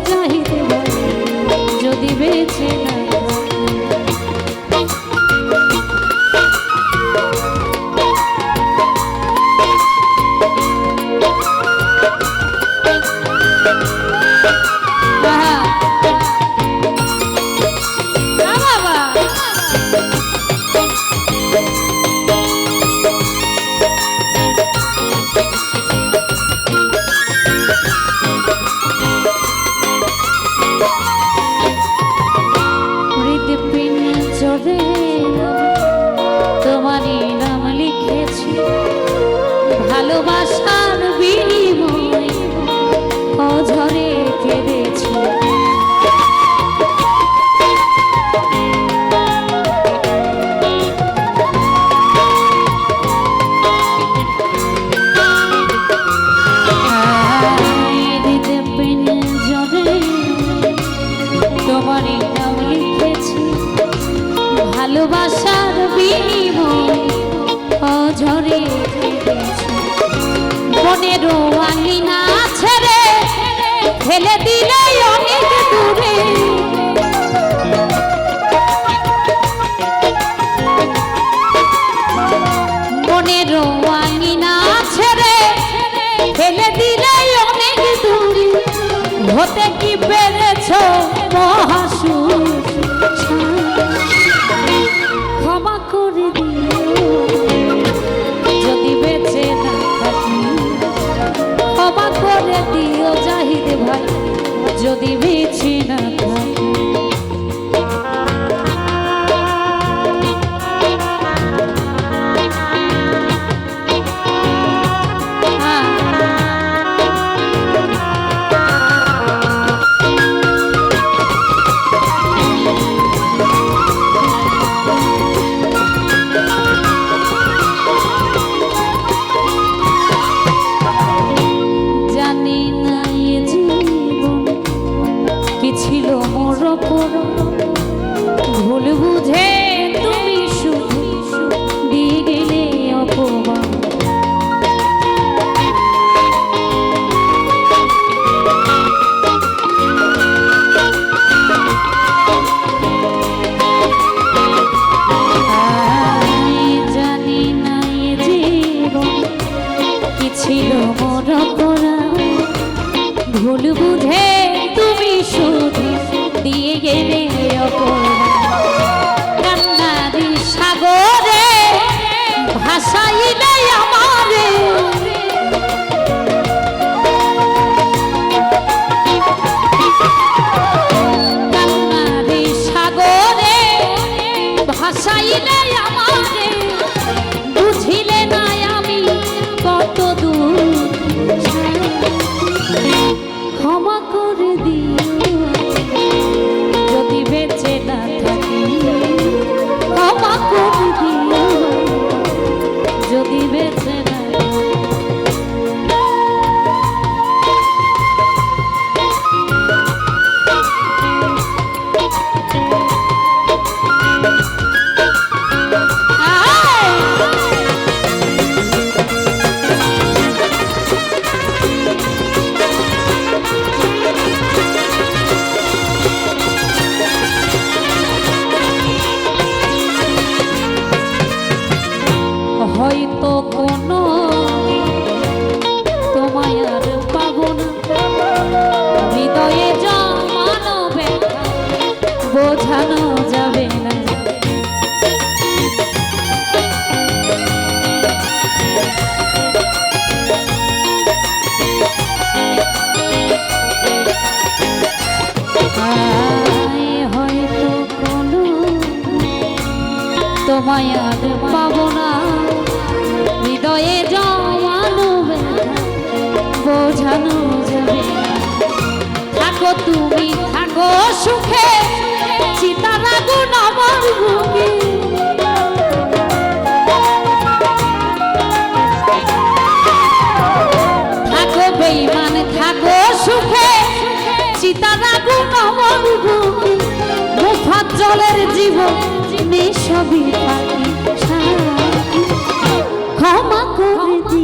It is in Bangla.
যাইতে যদি বেছে না ভালোবাসার বিনিময় অঝরে মনেরও আঙিনা ছেড়ে ফেলে দিলে অনেক দূরে। মনেরও ছেড়ে ফেলে দিলে অনেক দূরে। হতে বেছে না ছিল মন করা ভুল বুঝে তুমি শুধু দিয়ে গেলে কান্নারি সাগরে ভাসাইলে বোঝানো যাবে না। হয়তো কোনো তোমায় আর পাবো না। হৃদয়ে জমানো বোঝানো যাবে থাকো তুমি, থাকো সুখে। বুকে মুফাত জলের জীবন সবই ক্ষমা করে